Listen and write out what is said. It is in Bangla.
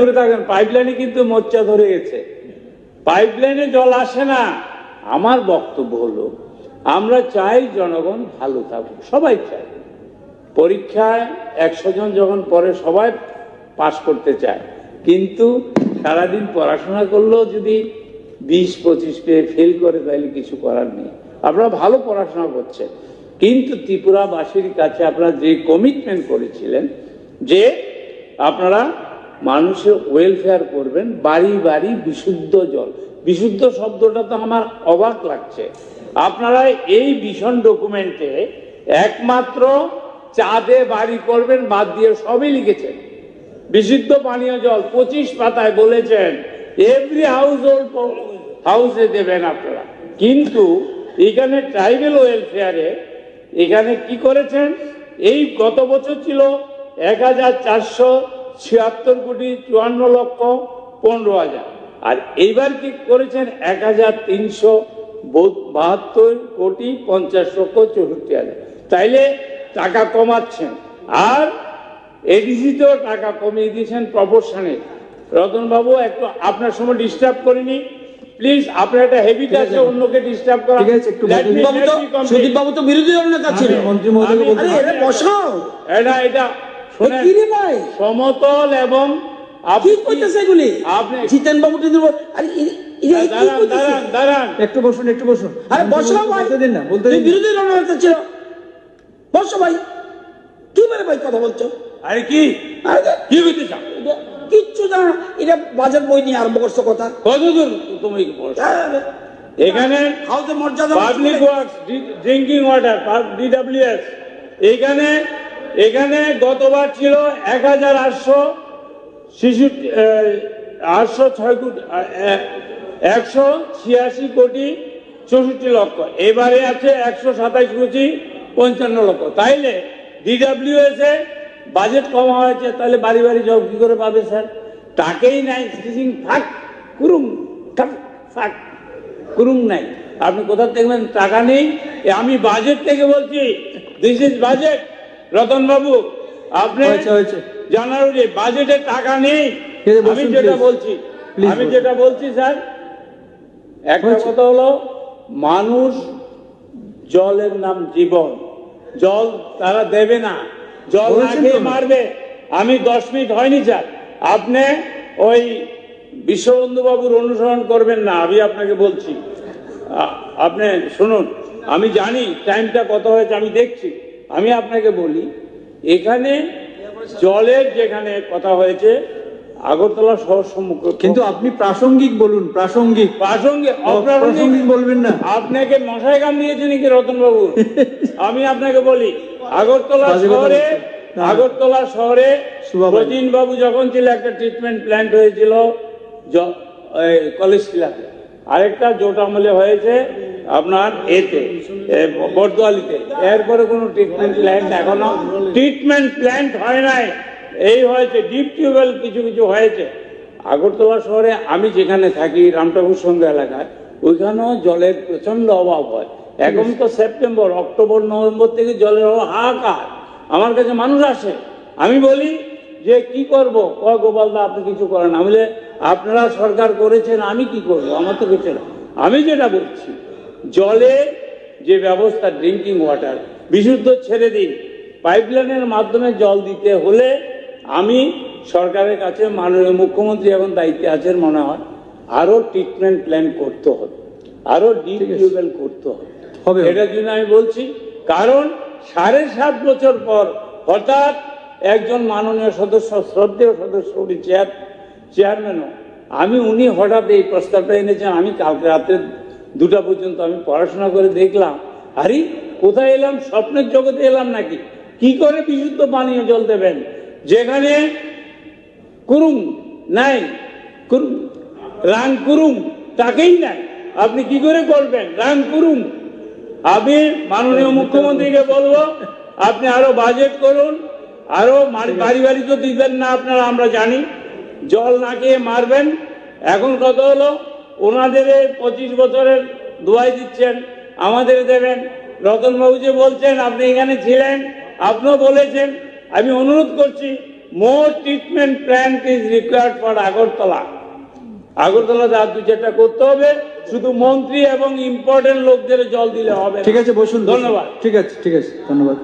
দূরে থাকেন পাইপলাইনে কিন্তু মোর্চা ধরে গেছে। পাইপলাইনে জল আসে না। আমার বক্তব্য হলো, আমরা চাই জনগণ ভালো থাকুক, সবাই চায়। পরীক্ষায় একশো জন যখন পড়ে সবাই পাশ করতে চায়, কিন্তু সারাদিন পড়াশোনা করলেও যদি বিশ, পঁচিশ পেয়ে ফেল করে, তাহলে কিছু করার নেই। আপনারা ভালো পড়াশোনা করছেন। কিন্তু ত্রিপুরাবাসীর কাছে আপনারা যে কমিটমেন্ট করেছিলেন, যে আপনারা মানুষের ওয়েলফেয়ার করবেন, বাড়ি বাড়ি বিশুদ্ধ জল। বিশুদ্ধ শব্দটা তো আমার অবাক লাগছে। আপনারা এই ভীষণ ডকুমেন্টে একমাত্র চাঁদে বাড়ি করবেন, বাদ দিয়ে সবই লিখেছেন। বিশুদ্ধ পানীয় জল, পঁচিশ পাতায় বলেছেন এভরি হাউস হোল্ড হাউসে দেবেন আপনারা। কিন্তু এখানে ট্রাইবেল ওয়েলফেয়ারে এখানে কি করেছেন? এই গত বছর ছিল এক হাজার চারশো ছিয়াত্তর কোটি চুয়ান্ন লক্ষ পনেরো হাজার। আর এইবার কি করেছেন? এক হাজার তিনশো বাহাত্তর কোটি পঞ্চাশ লক্ষ চৌষট্টি হাজার। তাইলে টাকা কমাচ্ছেন। আর এডিসিতেও টাকা কমিয়ে দিয়েছেন প্রপোর্শনে। রতনবাবু একটু আপনার সময় ডিস্টার্ব করিনি প্লিজ আপনার একটা হেবিট আছে অন্যকে ডিস্টার্ব করা। ঠিক আছে, একটু তো সুদীপ বাবু তো বিরোধী দল নেতা ছিল মন্ত্রী বসাও। এটা এটা ভাই? সমতল এবং আপনি কইতেছে এগুলি। আপনি- জিতেন বাবু আরে দাঁড়ান দাঁড়ান একটু বসুন একটু বসুন। আরে বসো ভাই। দিন না বলতে বিরোধী ছিল বসো ভাই। কি মানে ভাই কথা বলছো? আরে কি? আরে কি হইতে চাও? কিচ্ছু জানো না। এটা বাজার বই নিয়ে আরম্ভ করছ কথা। তুমি বলছো? এখানে হাউসে মর্যাদা public works drinking water D W S এখানে এখানে গতবার ছিল এক হাজার আটশো শিশু আটশো ছয় কোটি একশো ছিয়াশি কোটি চৌষট্টি লক্ষ। এবারে আছে একশো সাতাইশ কোটি পঞ্চান্ন লক্ষ। তাইলে ডিডাব্লিউএস এ বাজেট কমা হয়েছে, তাহলে বাড়ি বাড়ি জব কি করে পাবে স্যার? তাকেই নাই সিজিং থাক, কুরুম, থাক থাক, কুরুম নাই। আপনি কোথা দেখবেন টাকা নেই। আমি বাজেট থেকে বলছি দিস ইজ বাজেট রতন বাবু আপনি হয়েছে। জানুয়ারি বাজেটে টাকা নেই। আমি যেটা বলছি আমি যেটা বলছি স্যার একটা। কথা হলো মানুষ জলের নাম জীবন। জল তারা দেবে না। জল না মারবে। আমি দশ মিনিট হয়নি স্যার। আপনি ওই বিশ্ববন্ধু বাবুর অনুসরণ করবেন না আমি আপনাকে বলছি। আপনি শুনুন আমি জানি টাইমটা কত হয়েছে আমি দেখছি। আমি আপনাকে বলি এখানে জলের যেখানে কথা হয়েছে আগরতলা শহর সম্মুখ কিন্তু আপনি প্রাসঙ্গিক বলুন প্রাসঙ্গিক। প্রাসঙ্গিক অপ্রাসঙ্গিক। বলবেন না। আপনাকে মশাই গান দিয়েছে নাকি রতনবাবু? আমি আপনাকে বলি আগরতলা শহরে আগরতলা শহরে। প্রতিন বাবু যখন ছিল একটা ট্রিটমেন্ট প্ল্যান্ট হয়েছিল কলেজ টিলাতে আরেকটা জোট আমলে হয়েছে আপনার এতে বর্দোয়ালিতে এরপরে কোনো ট্রিটমেন্ট প্ল্যান্ট এখনও ট্রিটমেন্ট প্ল্যান্ট হয় নাই। এই হয়েছে ডিপ টিউবওয়েল কিছু কিছু হয়েছে। আগরতলা শহরে আমি যেখানে থাকি, রামঠাকুর সঙ্গে এলাকায়, ওইখানেও জলের প্রচণ্ড অভাব হয়। এখন তো সেপ্টেম্বর, অক্টোবর, নভেম্বর থেকে জলের অভাব হাহাকার। আমার কাছে মানুষ আসে। আমি বলি যে, কি করব? কয় গোপালদা আপনি কিছু করেন। আমি আপনারা সরকার করেছেন, আমি কি করব? আমার তো কিছু না। আমি যেটা বলছি জলের যে ব্যবস্থা ড্রিঙ্কিং ওয়াটার বিশুদ্ধ ছেড়ে দিন। পাইপলাইনের মাধ্যমে জল দিতে হলে আমি সরকারের কাছে মাননীয় মুখ্যমন্ত্রী এখন দায়িত্বে আছেন মনে হয় আরও ট্রিটমেন্ট প্ল্যান করতে হবে আরও ডিপ টিউবওয়েল করতে হবে। হবে। এটার জন্য আমি বলছি কারণ সাড়ে সাত বছর পর হঠাৎ একজন মাননীয় সদস্য শ্রদ্ধেয় সদস্য উনি চেয়ার চেয়ারম্যানও আমি উনি হঠাৎ এই প্রস্তাবটা এনেছেন আমি কালকে রাতে দুটা পর্যন্ত আমি পড়াশোনা করে দেখলাম। আরে কোথায় এলাম? স্বপ্নের জগতে এলাম নাকি? কি করে বিশুদ্ধ পানীয় জল দেবেন? যেখানে কুরুম নাই কুরুম রাং কুরুম তাকেই নাই। আপনি কি করে করবেন? রাং কুরুম আমি মাননীয় মুখ্যমন্ত্রীকে বলব আপনি আরও বাজেট করুন আরও বাড়ি বাড়ি তো দিবেন না আপনারা আমরা জানি। জল না খেয়ে মারবেন। এখন কত হলো ওনাদের পঁচিশ বছরের দোয়াই দিচ্ছেন। আমাদের দেবেন রতনবাবু যে বলছেন আপনি এখানে ছিলেন আপনিও বলেছেন। আমি অনুরোধ করছি more treatment plan is required for Agartala. আগরতলাতে আর দু চারটা করতে হবে শুধু মন্ত্রী এবং ইম্পর্টেন্ট লোকদের জল দিলে হবে ঠিক আছে বসুন বসুন। ধন্যবাদ। ঠিক আছে ঠিক আছে ধন্যবাদ।